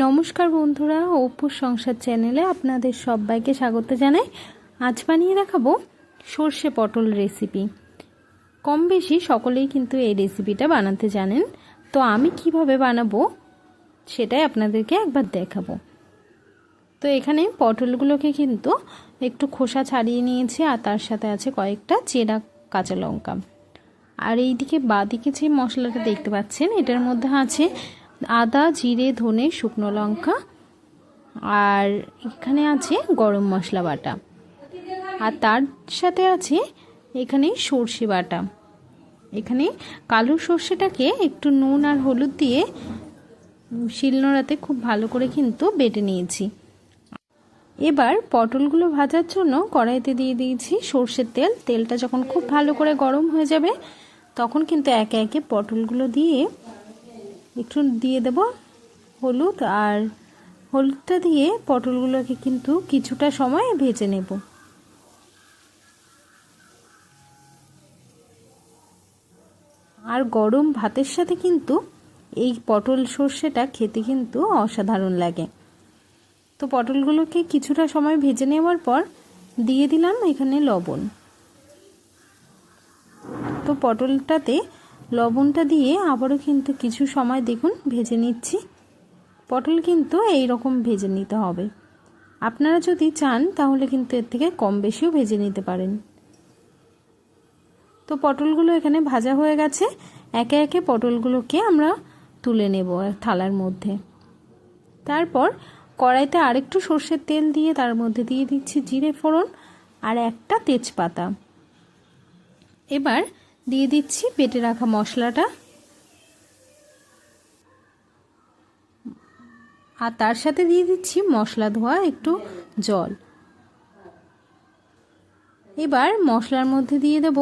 নমস্কার বন্ধুরা অপুর সংসার চ্যানেলে আপনাদের সবাইকে স্বাগত জানাই। আজ বানিয়ে দেখাবো সর্ষে পটল রেসিপি কম বেশি সকলেই কিন্তু এই রেসিপিটা বানাতে জানেন। তো আমি কীভাবে বানাবো সেটাই আপনাদেরকে একবার দেখাবো। তো এখানে পটলগুলোকে কিন্তু একটু খোসা ছাড়িয়ে নিয়েছি আর তার সাথে আছে কয়েকটা চেরা কাঁচা লঙ্কা। আর এইদিকে বাদিকে যে মশলাটা দেখতে পাচ্ছেন, এটার মধ্যে আছে আদা, জিরে, ধনে, শুকনো লঙ্কা। আর এখানে আছে গরম মশলা বাটা। আর তার সাথে আছে এখানে সর্ষে বাটা। এখানে কালো সর্ষেটাকে একটু নুন আর হলুদ দিয়ে শিলনোড়াতে খুব ভালো করে কিন্তু বেটে নিয়েছি। এবার পটলগুলো ভাজার জন্য কড়াইতে দিয়ে দিয়েছি সর্ষের তেল। তেলটা যখন খুব ভালো করে গরম হয়ে যাবে, তখন কিন্তু একে একে পটলগুলো দিয়ে একটু দিয়ে দেব হলুদ আর হলুদটা দিয়ে পটলগুলোকে কিন্তু কিছুটা সময় ভেজে নেব। আর গরম ভাতের সাথে কিন্তু এই পটল সর্ষেটা খেতে কিন্তু অসাধারণ লাগে। তো পটলগুলোকে কিছুটা সময় ভেজে নেওয়ার পর দিয়ে দিলাম এখানে লবণ। তো পটলটাতে লবণটা দিয়ে আবারও কিন্তু কিছু সময় দেখুন, ভেজে নিচ্ছি। পটল কিন্তু এই রকম ভেজে নিতে হবে। আপনারা যদি চান, তাহলে কিন্তু এর থেকে কম বেশিও ভেজে নিতে পারেন। তো পটলগুলো এখানে ভাজা হয়ে গেছে। একে একে পটলগুলোকে আমরা তুলে নেব থালার মধ্যে। তারপর কড়াইতে আরেকটু সর্ষের তেল দিয়ে তার মধ্যে দিয়ে দিচ্ছি জিরে ফোড়ন আর একটা তেজপাতা। এবার দিয়ে দিচ্ছি পেটে রাখা মশলাটা। আর তার সাথে দিয়ে দিচ্ছি মশলা ধোয়া, একটু জল। এবার মশলার মধ্যে দিয়ে দেব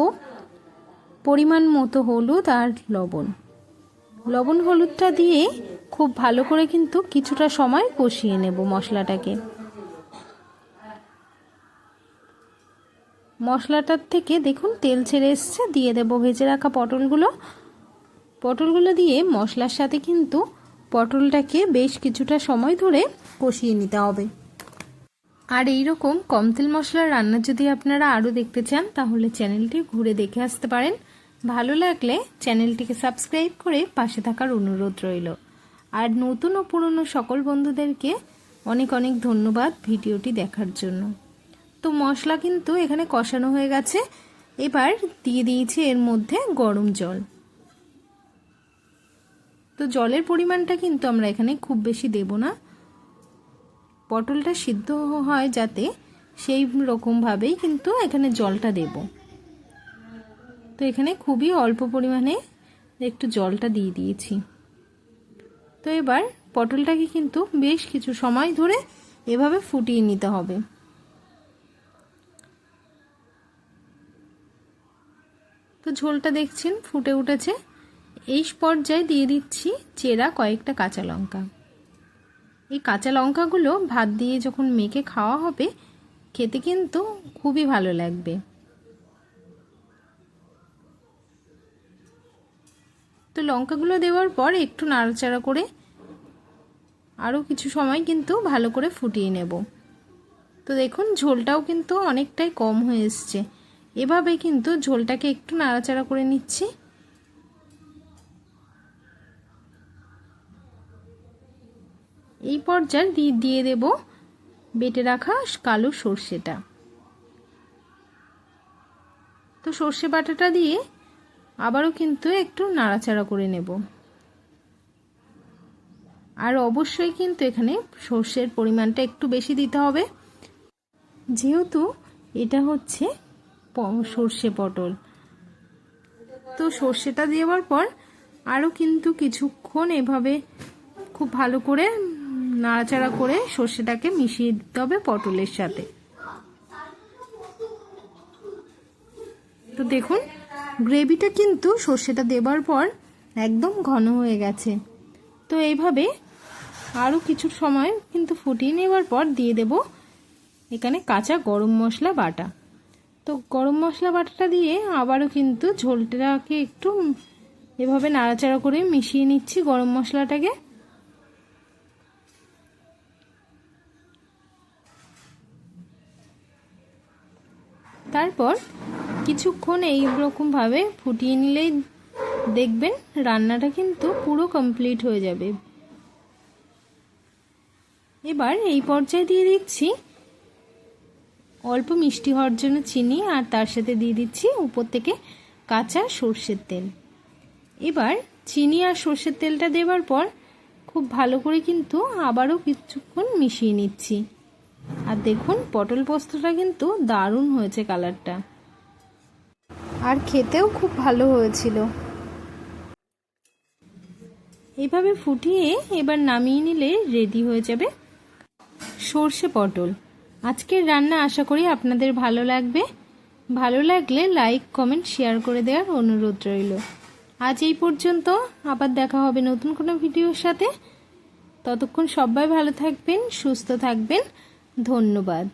পরিমাণ মতো হলুদ আর লবণ। লবণ হলুদটা দিয়ে খুব ভালো করে কিন্তু কিছুটা সময় কষিয়ে নেব মশলাটাকে। মশলাটার থেকে দেখুন তেল ছেড়ে এসছে, দিয়ে দেবো ভেজে রাখা পটলগুলো। পটলগুলো দিয়ে মশলার সাথে কিন্তু পটলটাকে বেশ কিছুটা সময় ধরে কষিয়ে নিতে হবে। আর এই রকম কম তেল মশলার রান্না যদি আপনারা আরও দেখতে চান, তাহলে চ্যানেলটি ঘুরে দেখে আসতে পারেন। ভালো লাগলে চ্যানেলটিকে সাবস্ক্রাইব করে পাশে থাকার অনুরোধ রইল। আর নতুন ও পুরনো সকল বন্ধুদেরকে অনেক অনেক ধন্যবাদ ভিডিওটি দেখার জন্য। তো মশলা কিন্তু এখানে কষানো হয়ে গেছে। এবার দিয়ে দিয়েছি এর মধ্যে গরম জল। তো জলের পরিমাণটা কিন্তু আমরা এখানে খুব বেশি দেব না। পটলটা সিদ্ধ হয় যাতে সেই রকমভাবেই কিন্তু এখানে জলটা দেব। তো এখানে খুবই অল্প পরিমাণে একটু জলটা দিয়ে দিয়েছি। তো এবার পটলটাকে কিন্তু বেশ কিছু সময় ধরে এভাবে ফুটিয়ে নিতে হবে। ঝোলটা দেখছেন? ফুটে উঠেছে। এই পর্যায়ে দিয়ে দিচ্ছি চেরা কয়েকটা কাঁচা লঙ্কা। এই কাঁচা লঙ্কাগুলো ভাত দিয়ে যখন মেখে খাওয়া হবে, খেতে কিন্তু খুবই ভালো লাগবে। তো লঙ্কাগুলো দেওয়ার পর একটু নাড়াচাড়া করে আরও কিছু সময় কিন্তু ভালো করে ফুটিয়ে নেব। তো দেখুন, ঝোলটাও কিন্তু অনেকটাই কম হয়ে এসছে। এভাবে কিন্তু ঝোলটাকে একটু নাড়াচাড়া করে নিচ্ছি। এই পর্যায়ে দিয়ে দেব বেটে রাখা কালো সর্ষেটা। তো সর্ষে বাটাটা দিয়ে আবারও কিন্তু একটু নাড়াচাড়া করে নেব। আর অবশ্যই কিন্তু এখানে সর্ষের পরিমাণটা একটু বেশি দিতে হবে। যেহেতু এটা হচ্ছে সর্ষে পটল। তো সর্ষেটা দেওয়ার পর আরও কিন্তু কিছুক্ষণ এভাবে খুব ভালো করে নাড়াচাড়া করে সর্ষেটাকে মিশিয়ে দিতে হবে পটলের সাথে। তো দেখুন, গ্রেভিটা কিন্তু সর্ষেটা দেবার পর একদম ঘন হয়ে গেছে। তো এইভাবে আরও কিছু সময় কিন্তু ফুটিয়ে নেওয়ার পর দিয়ে দেব এখানে কাঁচা গরম মশলা বাটা। তো গরম মশলা বাটাটা দিয়ে আবারও কিন্তু ঝোলটাকে একটু এভাবে নাড়াচাড়া করে মিশিয়ে নিচ্ছি গরম মশলাটাকে। তারপর কিছুক্ষণ এইরকমভাবে ফুটিয়ে নিলেই দেখবেন রান্নাটা কিন্তু পুরো কমপ্লিট হয়ে যাবে। এবার এই পর্যায়ে দিয়ে দিচ্ছি অল্প মিষ্টি হওয়ার জন্য চিনি আর তার সাথে দিয়ে দিচ্ছি উপর থেকে কাঁচা সর্ষের তেল। এবার চিনি আর সর্ষের তেলটা দেওয়ার পর খুব ভালো করে কিন্তু আবারও কিছুক্ষণ মিশিয়ে নিচ্ছি। আর দেখুন, পটল পোস্তটা কিন্তু দারুণ হয়েছে কালারটা। আর খেতেও খুব ভালো হয়েছিল। এভাবে ফুটিয়ে এবার নামিয়ে নিলে রেডি হয়ে যাবে সর্ষে পটল। আজকের রান্না আশা করি আপনাদের ভালো লাগবে। ভালো লাগলে লাইক, কমেন্ট, শেয়ার করে দেওয়ার অনুরোধ রইল। আজ এই পর্যন্ত, আবার দেখা হবে নতুন কোনো ভিডিওর সাথে। ততক্ষণ সবাই ভালো থাকবেন, সুস্থ থাকবেন। ধন্যবাদ।